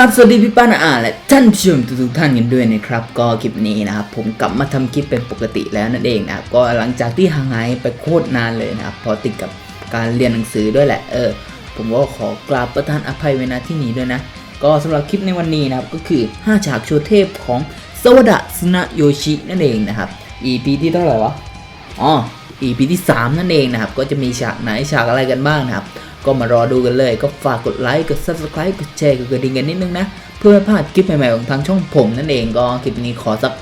ครับสวัสดีพี่ป้านาอาและท่านผู้ชมทุกๆท่านกันด้วยนะครับ ก็คลิปนี้นะครับผมกลับมาทำคลิปเป็นปกติแล้วนั่นเองนะครับก็หลังจากที่ห่างหายไปโคตรนานเลยนะครับพอติดกับการเรียนหนังสือด้วยแหละเออผมก็ขอกราบประทานอภัยไว้ณที่นี้ด้วยนะ ก็สำหรับคลิปในวันนี้นะครับก็คือ 5 ฉากโชว์เทพของสวดะสุนะโยชินั่นเองนะครับ EP ที่เท่าไหร่วะอ๋อ EP ที่ 3 นั่นเองนะครับก็จะมีฉากไหนฉากอะไรกันบ้างนะครับ ก็มารอดูกันเลย ก็ฝากกดไลค์ กด subscribe กดแชร์ กดกระดิ่งกันนิดนึงนะ เพื่อไม่พลาดคลิปใหม่ๆของทางช่องผมนั่นเองก็คลิปนี้ขอสัก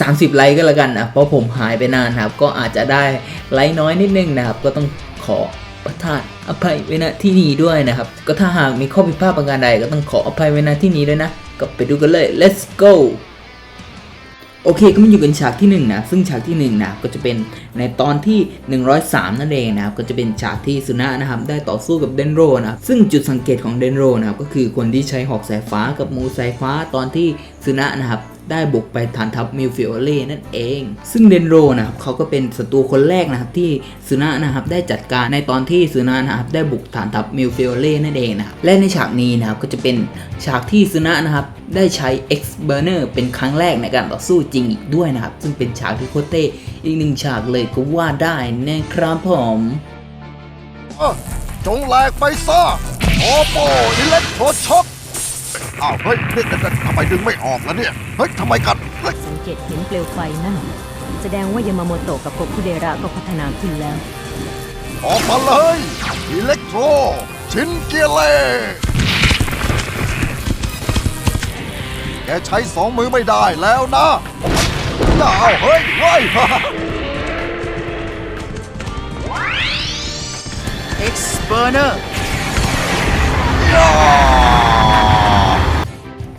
สามสิบไลค์ก็แล้วกันนะ เพราะผมหายไปนานครับ ก็อาจจะได้ไลค์น้อยนิดนึงนะครับ ก็ต้องขอประทานอภัยไว้ณที่นี้ด้วยนะครับ ก็ถ้าหากมีข้อผิดพลาดประการใดก็ต้องขออภัยไว้ณที่นี้ด้วยนะ ก็ไปดูกันเลย let's go โอเคก็มาอยู่กันฉากที่1นะซึ่งฉากที่1นะก็จะเป็นในตอนที่ 103 นั่นเองนะครับก็จะเป็นฉากที่สุนะนะครับได้ต่อสู้กับเดนโรนะครับซึ่งจุดสังเกตของเดนโรนะครับก็คือคนที่ใช้หอกสายฟ้ากับมูสายฟ้าตอนที่สุนะนะครับ ได้บุกไปฐานทัพมิลฟิโอเล่นั่นเอง ซึ่งเดนโรนะครับเขาก็เป็นศัตรูคนแรกนะครับที่สุนะนะครับได้จัดการในตอนที่สุนะนะครับได้บุกฐานทัพมิลฟิโอเล่นั่นเองนะครับและในฉากนี้นะครับก็จะเป็นฉากที่สุนะนะครับได้ใช้ X Burner เป็นครั้งแรกในการต่อสู้จริงอีกด้วยนะครับ ซึ่งเป็นฉากที่โคเต้อีกหนึ่งฉากเลยก็ว่าได้นะครับผมเอ้จงแหลกไปซะโอโปอิเล็กโทรช็อค อ้าวเฮ้ยนี่แต่แต่ทำไมดึงไม่ออกแล้วเนี่ยเฮ้ยทำไมกันเฮ้ยสังเกตเห็นเปลวไฟนั่นแสดงว่ายามาโมโตะกับโกคุเดระก็พัฒนาขึ้นแล้ว ออกมาเลยอิเล็กโทรชินเกียเล่แกใช้สองมือไม่ได้แล้วนะอ้าวเฮ้ยเฮ้ย X Burner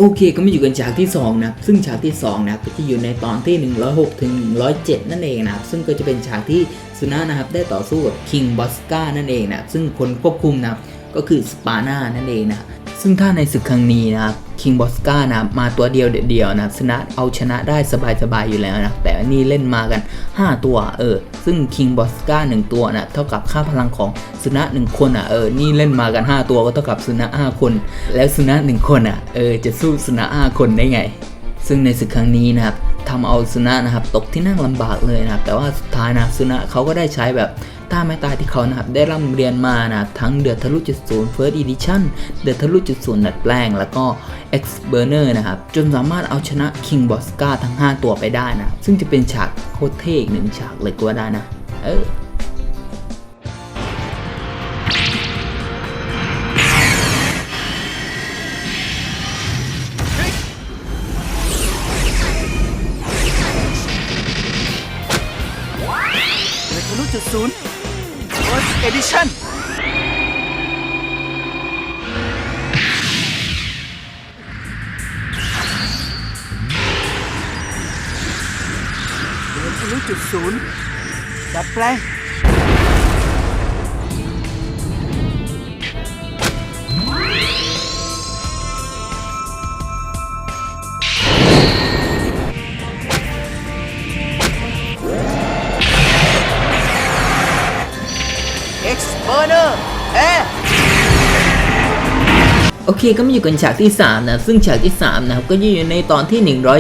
โอเคก็มาอยู่กันฉากที่ 2 นะซึ่งฉากที่2นะก็จะอยู่ในตอนที่ 106ถึง107 นั่นเองนะซึ่งก็จะเป็นฉากที่ซุน่านะครับได้ต่อสู้กับคิงบอสกานั่นเองนะซึ่งคนควบคุมนะก็คือสปาน่านั่นเองนะ ซึ่งถ้าในศึกครั้งนี้นะครับคิงบอสกานะครับมาตัวเดียวเดียวนะครับสุนะเอาชนะได้สบายๆอยู่แล้วนะแต่นี่เล่นมากัน 5 ตัวเออซึ่งคิงบอสกา1ตัวนะเท่ากับค่าพลังของสุนะ1คนอะเออนี่เล่นมากัน 5 ตัวก็เท่ากับสุนะ5คน แล้วสุนะ1คนอะเออจะสู้สุนะ5คนได้ไง ซึ่งในศึกครั้งนี้นะครับทำเอาสุนะนะครับตกที่นั่งลำบากเลยนะครับแต่ว่าสุดท้ายนะสุนะเขาก็ได้ใช้แบบ ท่าไม้ตายที่เขานะครับได้ร่ำเรียนมานะครับทั้งเดือดทะลุจุดศูนย์ First Edition เดือดทะลุจุดศูนย์ดัดแปลง แล้วก็ X Burner นะครับจนสามารถเอาชนะ King b o s c a ทั้ง 5 ตัวไปได้นะซึ่งจะเป็นฉากโคตรเท่อีกหนึ่งฉากเลยก็ว่าได้นะ เออเลยทะลุจุดศูนย์ First Edition เลยทะลุจุดศูนย์ดัดแปลง X Burner Air โอเคก็มาอยู่กันฉากที่ 3 นะ ซึ่งฉากที่ 3 นะครับก็อยู่ในตอนที่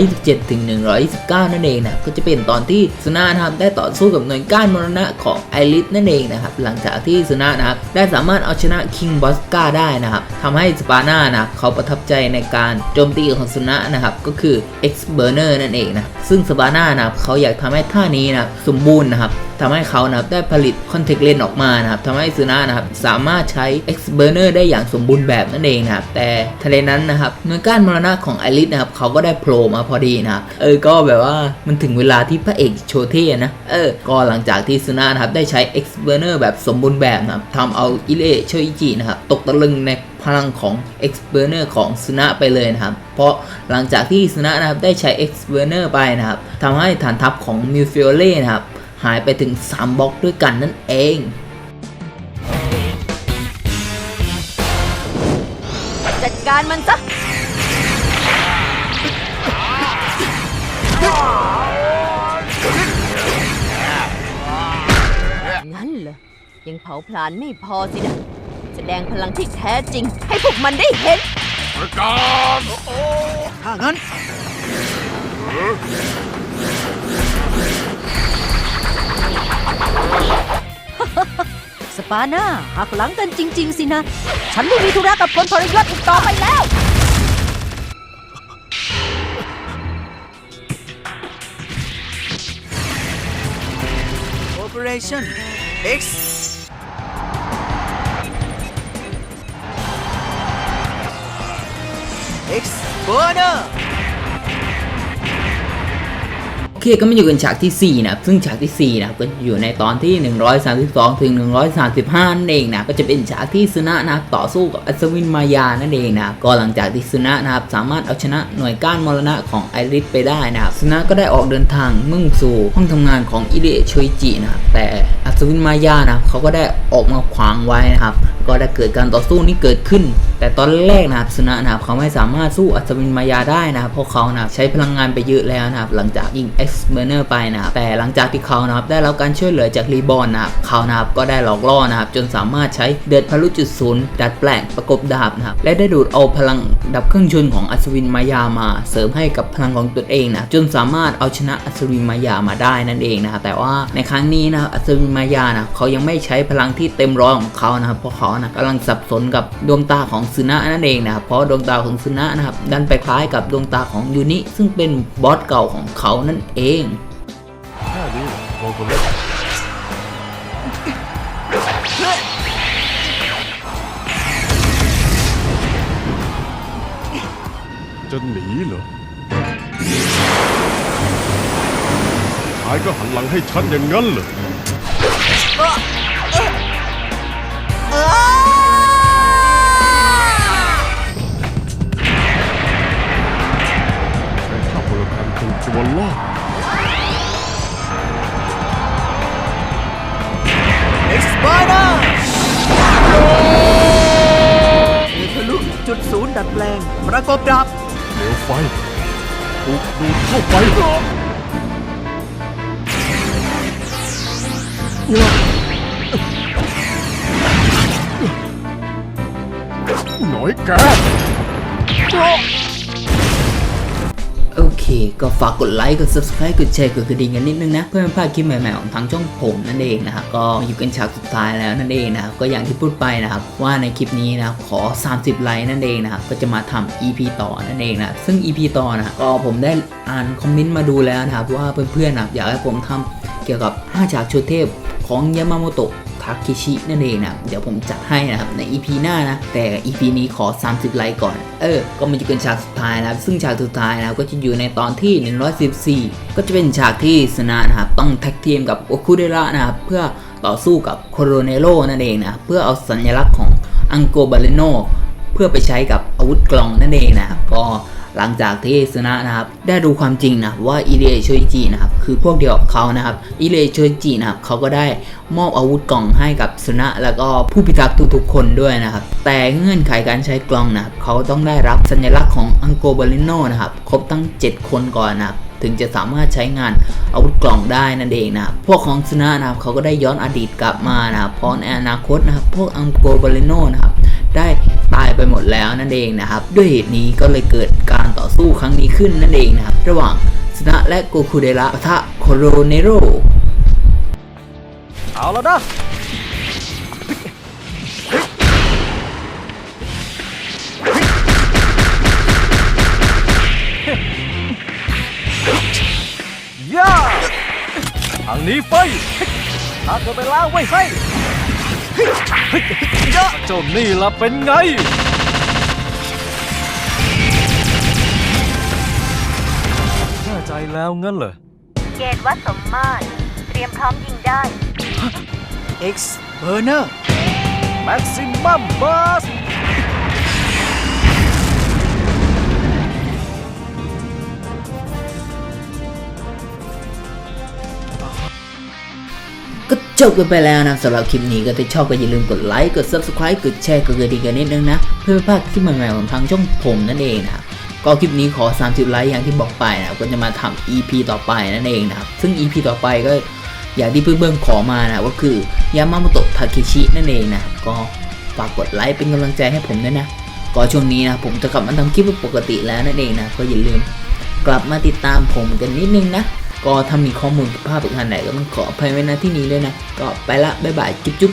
127 ถึง 129 นั่นเองนะก็จะเป็นตอนที่สุนานะครับได้ต่อสู้กับหน่วยก้านมรณะของไอริสนั่นเองนะครับหลังจากที่สุนานะครับได้สามารถเอาชนะคิงบอสกาได้นะครับทำให้สปาน่านะเขาประทับใจในการโจมตีของสุนะนะครับก็คือ X Burner นั่นเองนะซึ่งสปาน่านะครับเขาอยากทำให้ท่านี้นะสมบูรณ์นะครับ ทำให้เขานะครับได้ผลิตคอนเทกเลนออกมานะครับทำให้ซูน่านะครับสามารถใช้ X Burner ได้อย่างสมบูรณ์แบบนั่นเองนะครับแต่ทะเลนั้นนะครับหน่วยก้านมรณะของไอริสนะครับเขาก็ได้โผล่มาพอดีนะครับเออก็แบบว่ามันถึงเวลาที่พระเอกโชเท่นะเออก็หลังจากที่ซูน่านะครับได้ใช้ X Burner แบบสมบูรณ์แบบนะครับทำเอาอิเล่โชอิจินะครับตกตะลึงในพลังของ X Burner ของซูนะไปเลยนะครับเพราะหลังจากที่ซูนะนะครับได้ใช้ X Burner ไปนะครับทำให้ฐานทัพของมิวฟิโอเล่นะครับ หายไปถึง 3บล็อกด้วยกันนั่นเองจัดการมันซะงั้นเหรอ ยังเผาผลาญไม่พอสินะใจแสดงพลังที่แท้จริง ให้พวกมันได้เห็นประกาศถ้างั้น สปาน่าหักหลังกันจริง ๆ สินะ ฉันไม่มีธุระกับคนทรยศอีกต่อไปแล้ว Operation X X Burner โอเเคก็มาอยู่กันฉากที่ 4 นะครับ ซึ่งฉากทีสี่ 4 นะครับก็อยู่ในตอนที่ 132 ถึง 135 นั่นเองนะ ก็จะเป็นฉากที่ซึนะนะครับต่อสู้กับอัศวินมายา นั่นเองนะ ก็หลังจากที่ซึนะนะครับสามารถเอาชนะหน่วยก้านมรณะของไอริสไปได้นะครับซึนะก็ได้ออกเดินทางมุ่งสู่ห้องทำงานของอิเดะโชยจินะครับ แต่อัศวินมายานะครับเขาก็ได้ออกมาขวางไว้นะครับ ก็ได้เกิดการต่อสู้นี้เกิดขึ้น แต่ตอนแรกนะครับสุนะนะครับเขาไม่สามารถสู้อัศวินมายาได้นะครับเพราะเขานะครับใช้พลังงานไปเยอะแล้วนะครับหลังจากยิง X b u r n e r ไปนะครับแต่หลังจากที่เขานะครับได้รับการช่วยเหลือจากรีบอนนะครับเขานะครับก็ได้หลอกล่อนะครับจนสามารถใช้เดือดพลุจุดศูนย์ดัดแปลงประกบดาบนะครับและได้ดูดเอาพลังดับเครื่องชนของอัศวินมายามา เสริมให้กับพลังของตัวเองนะจนสามารถเอาชนะอัศวินมายามาได้นั่นเองนะครับแต่ว่าในครั้งนี้นะครับอัศวินมายานะเขายังไม่ใช้พลังที่เต็มร้อยของเขานะครับเพราะเขานะกำลังสับสนกับดวงตาของซึนะนั่นเองนะครับ เพราะดวงตาของซึนะนะครับดันไปคล้ายกับดวงตาของยูนิซึ่งเป็นบอสเก่าของเขานั่นเองจะหนีเหรอชายก็หันหลังให้ฉันอย่างนั้นเหรอ กบดับเปลวไฟถูกดูดเข้าไปหน่อยแก ก็ฝากกดไลค์กด subscribe กดแชร์กดกระดิ่งกันนิดนึงนะ เพื่อไม่พลาดคลิปใหม่ๆของทางช่องผมนั่นเองนะครับก็อยู่กันฉากสุดท้ายแล้วนั่นเองนะครับก็อย่างที่พูดไปนะครับว่าในคลิปนี้นะครับขอ 30 ไลค์นั่นเองนะครับก็จะมาทำ EP ต่อนั่นเองนะซึ่ง EP ต่อนะก็ผมได้อ่านคอมเมนต์มาดูแล้วนะครับว่าเพื่อนๆนะอยากให้ผมทำเกี่ยวกับ5ฉากชุดเทพของยามาโมโตะ ทาเคชินั่นเองนะเดี๋ยวผมจัดให้นะครับใน EP หน้านะ แต่ EP นี้ขอ 30 ไลค์ก่อน เออ ก็มันจะเป็นฉากสุดท้ายนะครับ ซึ่งฉากสุดท้ายนะครับก็จะอยู่ในตอนที่ 114 ก็จะเป็นฉากที่สนะนะครับต้องแท็กทีมกับโอคุเดระนะครับเพื่อต่อสู้กับโคโรเนโรนั่นเองนะเพื่อเอาสัญลักษณ์ของอังโกบาเลโนเพื่อไปใช้กับอาวุธกลองนั่นเองนะครับ หลังจากที่ซึนะนะครับได้ดูความจริงนะว่าอิเลโชยจินะครับคือพวกเดียวกับเขานะครับอิเลโชยจินะครับเขาก็ได้มอบอาวุธกล่องให้กับซึนะแล้วก็ผู้พิทักษ์ทุกๆคนด้วยนะครับแต่เงื่อนไขการใช้กล่องนะครับเขาต้องได้รับสัญลักษณ์ของอังโกบาลิโนนะครับครบทั้ง 7 คนก่อนนะครับ ถึงจะสามารถใช้งานอาวุธกล่องได้นั่นเองนะพวกของซึนะนะครับเขาก็ได้ย้อนอดีตกลับมานะครับพรในอนาคตนะครับพวกอังโกบาเลโนนะครับได้ตายไปหมดแล้วนั่นเองนะครับ ด้วยเหตุนี้ก็เลยเกิดการต่อสู้ครั้งนี้ขึ้นนั่นเองนะครับ ระหว่างซึนะและโกคุเดระทะโคโรเนโรเอาแล้วนะ นี้ไฟทางก็ไปล้างไว้ให้ย่าเจ้านี่ล่ะเป็นไง แน่ใจแล้วงั้นเหรอ เกณฑ์วัดสมมาตรเตรียมพร้อมยิงได้ X Burner Maximum Burst จบกันไปแล้วนะสำหรับคลิปนี้ก็ถ้าชอบก็อย่าลืมกดไลค์กด subscribe กดแชร์กดกระดิ่งกันนิดนึงนะ เพื่อไม่พลาดคลิปใหม่ๆของทางช่องผมนั่นเองนะครับก็คลิปนี้ขอ 30 ไลค์อย่างที่บอกไปนะก็จะมาทำ EP ต่อไปนั่นเองนะครับซึ่ง EP ต่อไปก็อย่างที่เพื่อนๆขอมานะก็คือยามาโมโตะทาเคชินั่นเองนะก็ฝากกดไลค์เป็นกำลังใจให้ผมด้วยนะก็ช่วงนี้นะผมจะกลับมาทำคลิปปกติแล้วนั่นเองนะก็อย่าลืมกลับมาติดตามผมกันนิดนึงนะ ก็ถ้ามีข้อมูลผิดพลาดประการไหนก็ต้องขออภัยไว้ณที่นี้ด้วยนะ ก็ไปละ บ๊ายบาย จุ๊บจุ๊บ